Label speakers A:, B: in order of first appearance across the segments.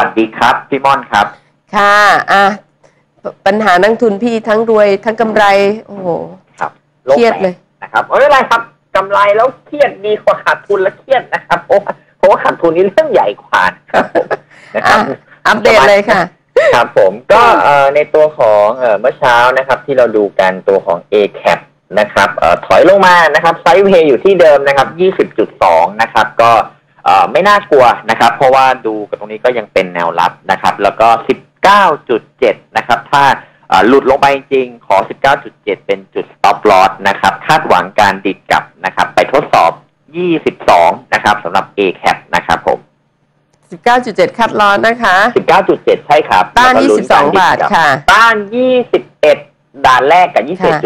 A: วัสดีครับพี่ม่อนครับ
B: ค่ะอะปัญหานักทุนพี่ทั้งรวยทั้งกำไร โอ้โห
A: ครับโเค
B: รียดเลย
A: แตกนะครับไม่เป็นไรครับกำไรแล้วเครียดดีกว่าขาดทุนแล้วเครียดนะครับเพราะว่าเพราะว่าขาดทุนนี่เรื่องใหญ่กว่านะครับผมนะครับ
B: อะอัปเดตเลยค่ะ
A: ครับผมก็เอ่อในตัวของเอ่อเมื่อเช้านะครับ ที่เราดูกันตัวของ A cap นะครับเอ่อถอยลงมานะครับไซด์เวย์อยู่ที่เดิมนะครับ 20.2 นะครับ ก็เอ่อ ไม่น่ากลัวนะครับ เพราะว่าดูกับตรงนี้ก็ยังเป็นแนวรับนะครับ แล้วก็ 19.7 นะครับ ถ้าเอ่อหลุดลงไปจริงๆขอ 19.7 เป็นจุด stop loss นะครับ คาดหวังการดิดกลับนะครับ ไปทดสอบ 22 นะครับสำหรับ A cap นะครับผม
B: 19.7 คัดลอนนะคะ
A: 19.7 ใช่ครับ
B: ต้าน
A: แล้วก็ลุ้กร
B: 22 บาท
A: ดิดกลั
B: ค่ะ
A: ต้าน 21 ด่านแรกกับ
B: ค่ะ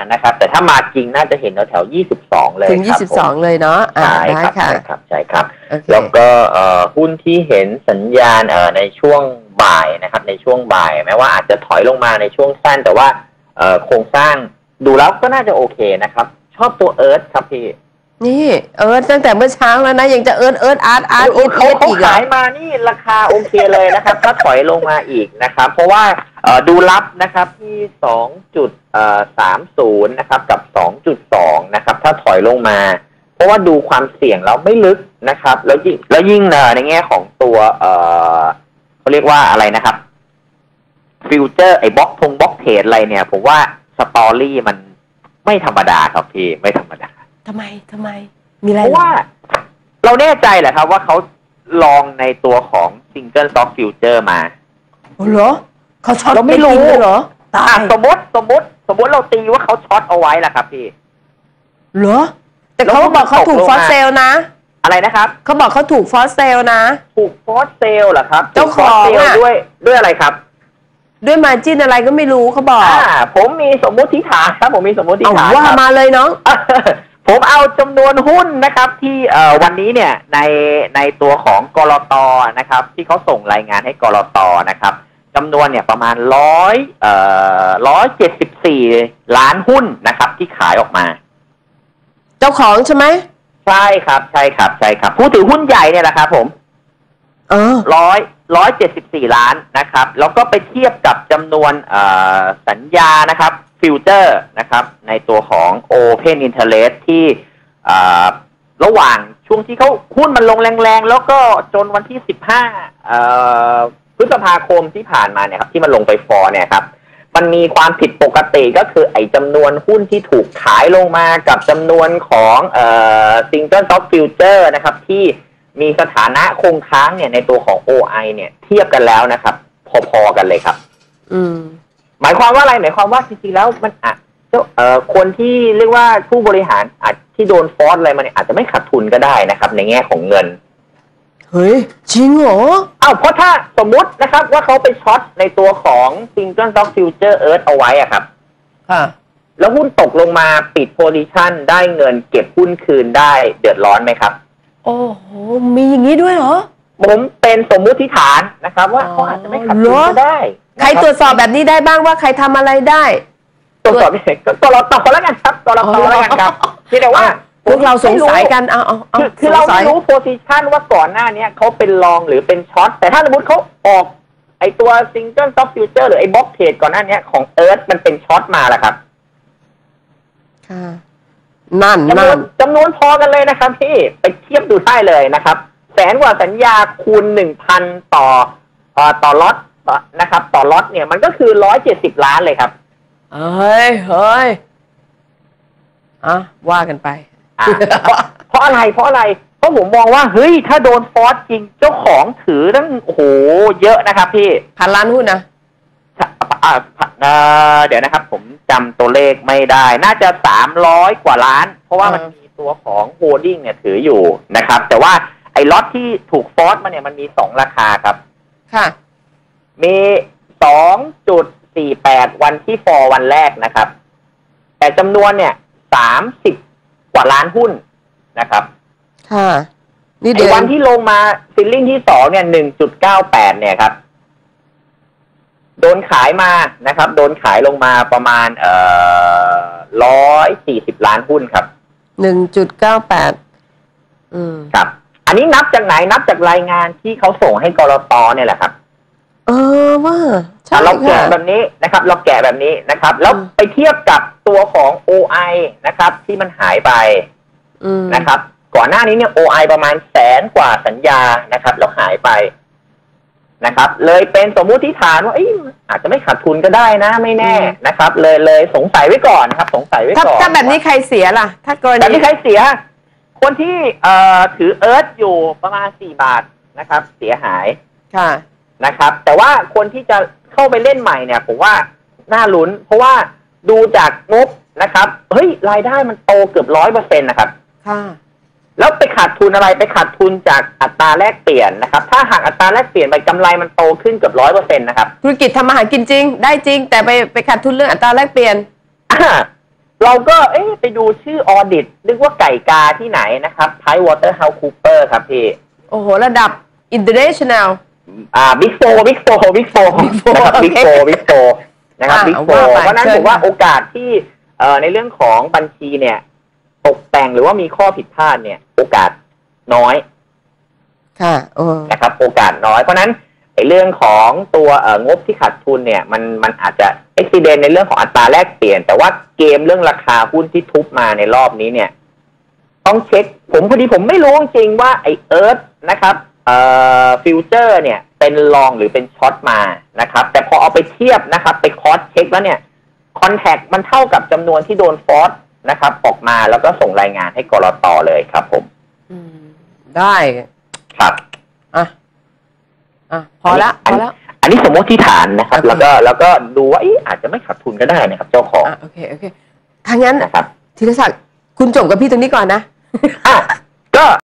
A: 21.5นะครับ แต่ถ้ามาจริงน่าจะเห็นแถวๆ22เลย
B: ถึง
A: ครับผม
B: 22เลยเนาะอ่า
A: ใช่
B: ได้
A: ครับ
B: ค่ะ
A: ใช่ครับใช่ครับ
B: โอเค
A: แล้วก็เอ่อหุ้นที่เห็นสัญญาณเอ่อในช่วงบ่ายนะครับ ในช่วงบ่าย แม้ว่าอาจจะถอยลงมาในช่วงสั้น แต่ว่าเอ่อโครงสร้างดูแล้วก็น่าจะโอเคนะครับ ชอบตัวเอิร์ธครับพี่
B: นี่เอิร์ธตั้งแต่เมื่อเช้าแล้วนะ ยังจะเอิร์ธเอิร์ธอาร์ตอาร์ต
A: โอ้
B: อีท
A: เขา
B: อีท
A: เขา
B: อีกเหรอ
A: ขายมานี่ราคาโอเคเลยนะครับ ถ้าถอยลงมาอีกนะครับ เพราะว่าเอ่อ ดูรับนะครับที่สองจุดสามศูนย์นะครับกับสองจุดสองนะครับ ถ้าถอยลงมา เพราะว่าดูความเสี่ยงแล้วไม่ลึกนะครับ แล้วยิ่งแล้วยิ่งเอ่อในแง่ของตัวเอ่อเขาเรียกว่าอะไรนะครับฟิวเจอร์ไอ้บล็อกทงบล็อกเทรดอะไรเนี่ย ผมว่าสตอรี่มันไม่ธรรมดาครับพี่ไม่ธรรมดา
B: ทำไมทำไม มีอะไร
A: เพราะว่า เราแน่ใจแหละครับว่าเขาลองในตัวของซิงเกิลซ็อกฟิวเจอร์มา
B: โอ้เหรอ เขาช็อต
A: เราไม่รู้
B: ด้จงเลยเหรอตา
A: อะ
B: ย
A: สมมติสมมติ สมมติเราตีว่าเขาช็อตเอาไว้ล่ะครับพี่
B: เหรอ แต่เขาบอกเขาถูก
A: แล้ว
B: ฟ
A: มั
B: อนส
A: ตกลงมา
B: เซลนะ
A: อะไรนะครับ
B: เขาบอกเขาถูกฟอสเซลนะ
A: ถูกฟอสเซลเหรอครับ
B: เจ้าของ
A: ถูก force sale
B: อะ
A: ด้วยด้วยอะไรครับ
B: ด้วยมาจิ้นอะไรก็ไม่รู้เขาบอก
A: อ่าผมมีสมมุติฐานครับ ผมมีสมมุติ
B: เอา
A: ฐาน
B: ว่า
A: ครับ
B: มาเลยน้อง
A: ผมเอาจำนวนหุ้นนะครับ ที่เอ่อวันนี้เนี่ยในในตัวของกรตนะครับ ที่เขาส่งรายงานให้กรตนะครับ จำนวนเนี่ยประมาณร้อยเอ่อร้อยเจ็ดสิบสี่ล้านหุ้นนะครับ ที่ขายออกมา
B: เจ้าของใช่ไหม
A: ใช่ครับใช่ครับใช่ครับ ผู้ถือหุ้นใหญ่เนี่ยแหละครับผม
B: เออ
A: ร้อยร้อยเจ็ดสิบสี่ล้านนะครับ แล้วก็ไปเทียบกับจำนวนเอ่อสัญญานะครับฟิวเจอร์นะครับ ในตัวของ Open Interest ที่เอ่อระหว่างช่วงที่เขาหุ้นมันลงแรงๆ แล้วก็จนวันที่สิบห้า พฤษภาคมที่ผ่านมาเนี่ยครับที่มันลงไปฟอร์เนี่ยครับมันมีความผิดปกติก็คือไอ้จำนวนหุ้นที่ถูกขายลงมากับจำนวนของเอ่อ Single Stock Future นะครับ ที่มีสถานะคงค้างเนี่ยในตัวของ OI เนี่ยเทียบกันแล้วนะครับ พอๆกันเลยครับ
B: อืม
A: หมายความว่าอะไรหมายความว่าจริงๆแล้วมันอาจเจ้าเอ่อคนที่เรียกว่าผู้บริหารอาจที่โดนฟอสอะไรมาเนี่ยอาจจะไม่ขาดทุนก็ได้นะครับ ในแง่ของเงิน
B: เฮ้ย จริงเหรอ
A: อ้าวเพราะถ้าสมมุตินะครับว่าเขาไปช็อตในตัวของ Single Stock Future Earth เอาไว้อะครับ
B: ค่ะ
A: แล้วหุ้นตกลงมาปิดโพซิชันได้เงินเก็บหุ้นคืนได้เดือดร้อนไหมครับ
B: โอ้โห มีอย่างนี้ด้วยเหรอ
A: ผมเป็นสมมุติฐานนะครับ ว่า
B: อ๋อ
A: เขาอาจจะไม่ขาด
B: เหร
A: ทุน
B: อ
A: ก็ได้
B: ใครตรวจสอบแบบนี้ได้บ้างว่าใครทำอะไรได้
A: ตรวจสอบไม่ก็กรตแล้วกันครับกรตแล้วกันครับเพียงแต่ว่า
B: พวกเราสงสัยกันเอาเอาเอา
A: คือคือเรา
B: สงสั
A: ไม่
B: ย
A: รู้โพซิชันว่าก่อนหน้าเนี้ยเขาเป็นลองหรือเป็นช็อตแต่ถ้าสมมติเขาออก ไอตัวซิงเกิลซ็อกฟิวเจอร์หรือไอบล็อกเทรดก่อนหน้าเนี้ยของเอิร์ธมันเป็นช็อตมาแล้วครับ
B: ค่ะ นั่น
A: จำนว
B: นั่
A: น
B: น
A: จำนวนพอกันเลยนะครับพี่ไปเทียบดูได้เลยนะครับ แสนกว่าสัญญาคูณหนึ่งพันต่อเอ่อต่อล็อตต่อนะครับ ต่อล็อตเนี่ยมันก็คือร้อยเจ็ดสิบล้านเลยครับ
B: เฮ้ยเฮ้ยอะว่ากันไป
A: อ่า เพราะเพราะอะไรเพราะอะไร เพราะผมมองว่าเฮ้ยถ้าโดนฟอสจริงเจ้าของถือตั้งโอ้โหเยอะนะครับพี่
B: พันล้านหุ้นนะ
A: อ่าเอ่อเดี๋ยวนะครับ ผมจำตัวเลขไม่ได้ น่าจะสามร้อยกว่าล้าน เพราะว่ามัน
B: อ่ามี
A: มีตัวของโฮดดิ้งเนี่ยถืออยู่นะครับ แต่ว่าไอ้ล็อตที่ถูกฟอสมาเนี่ยมันมีสองราคาครับ
B: ค่ะ
A: มีสองจุดสี่แปดวันที่ฟอร์วันแรกนะครับ แต่จำนวนเนี่ยสามสิบก ว่าล้านหุ้นนะครับ
B: ค่ะนี่
A: ไอ้
B: เดือน
A: วันที่ลงมาซิลลิ่งที่สองเนี่ยหนึ่งจุดเก้าแปดเนี่ยครับ โดนขายมานะครับ โดนขายลงมาประมาณ เอ่อร้อยสี่สิบล้านหุ้นครับ
B: หนึ่งจุดเก้าแปดอืม
A: ครับ อันนี้นับจากไหนนับจากรายงานที่เขาส่งให้กรตเนี่ยแหละครับ
B: เออว่าใช่
A: อะเรา
B: ค่ะ
A: แกะแบบนี้นะครับ เราแกะแบบนี้นะครับ แล้ว
B: อืม
A: ไปเทียบกับ ตัวของ OI นะครับ ที่มันหายไป
B: อืม
A: นะครับ ก่อนหน้านี้เนี่ย OI ประมาณแสนกว่าสัญญานะครับ แล้วหายไปนะครับ เลยเป็นสมมุติฐานว่าเอ้ยอาจจะไม่ขาดทุนก็ได้นะ ไม่แน่นะครับ เลยเลยสงสัยไว้ก่อนนะครับ สงสัยไว้
B: ถ้า
A: ก่อน
B: ถ้าแบบนี้ใครเสียล่ะ ถ้ากร
A: แบบ
B: ณี
A: นี้ใครเสีย คนที่เอ่อถือเอิร์ธอยู่ประมาณสี่บาทนะครับ เสียหาย
B: ค่ะ
A: นะครับ แต่ว่าคนที่จะเข้าไปเล่นใหม่เนี่ย ผมว่าน่าลุ้น เพราะว่า ดูจากงบนะครับ เฮ้ยรายได้มันโตเกือบร้อยเปอร์เซ็นต์นะครับ
B: ค่ะ
A: แล้วไปขาดทุนอะไรไปขาดทุนจากอัตราแลกเปลี่ยนนะครับ ถ้าหากอัตราแลกเปลี่ยนไปกำไรมันโตขึ้นเกือบร้อยเปอร์เซ็นต์นะครับ
B: ธุรกิจทำมาหากินจริง ได้จริง แต่ไปไปขาดทุนเรื่องอัตราแลกเปลี่ยน
A: อ่าเราก็เอ๊ะไปดูชื่อออดิตนึกว่าไก่กาที่ไหนนะครับไพวอเตอร์เฮาส์คูเปอร์ครับพี่
B: โอ้โห ระดับ international
A: อ่าบิ๊กโฟบิ๊กโฟบิ๊กโฟ
B: Big Four
A: นะครับ
B: โอเค
A: บิ๊กโฟบิ๊กโฟ นะครับ
B: อ่า
A: บิ๊กโฟ
B: ว่าไป
A: เพราะฉะนั้น
B: เชิญ
A: ผมว่า
B: ค่ะ
A: โอกาสที่เอ่อในเรื่องของบัญชีเนี่ยตกแต่งหรือว่ามีข้อผิดพลาดเนี่ย โอกาสน้อย
B: ค่ะโอ้
A: นะครับ โอกาสน้อย เพราะฉะนั้นในเรื่องของตัวเอ่องบที่ขาดทุนเนี่ย มันมันอาจจะอุบิเหตุในเรื่องของอัตราแลกเปลี่ยน แต่ว่าเกมเรื่องราคาหุ้นที่ทุบมาในรอบนี้เนี่ย ต้องเช็ค ผมพอดีผมไม่รู้จริงๆว่าไอเอิร์ธนะครับเอ่อฟิวเจอร์เนี่ย เป็นลองหรือเป็นช็อตมานะครับ แต่พอเอาไปเทียบนะครับ ไปคอสเช็คแล้วเนี่ยคอนแทคมันเท่ากับจำนวนที่โดนฟอสนะครับ ออกมาแล้วก็ส่งรายงานให้กรตเลยครับผม
B: อืมได้
A: ครับ
B: อะอะพอละพอละ
A: อันนี้สมมติฐานนะครับ
B: โอเค
A: แล้วก็แล้วก็ดูว่าเอ๊ะอาจจะไม่ขาดทุนก็ได้นะครับ เจ้าของ
B: อะโอเคโอเคถ้างั้น
A: นะครับ
B: ธีรศักดิ์คุณจบกับพี่ตรงนี้ก่อนนะ
A: อะก็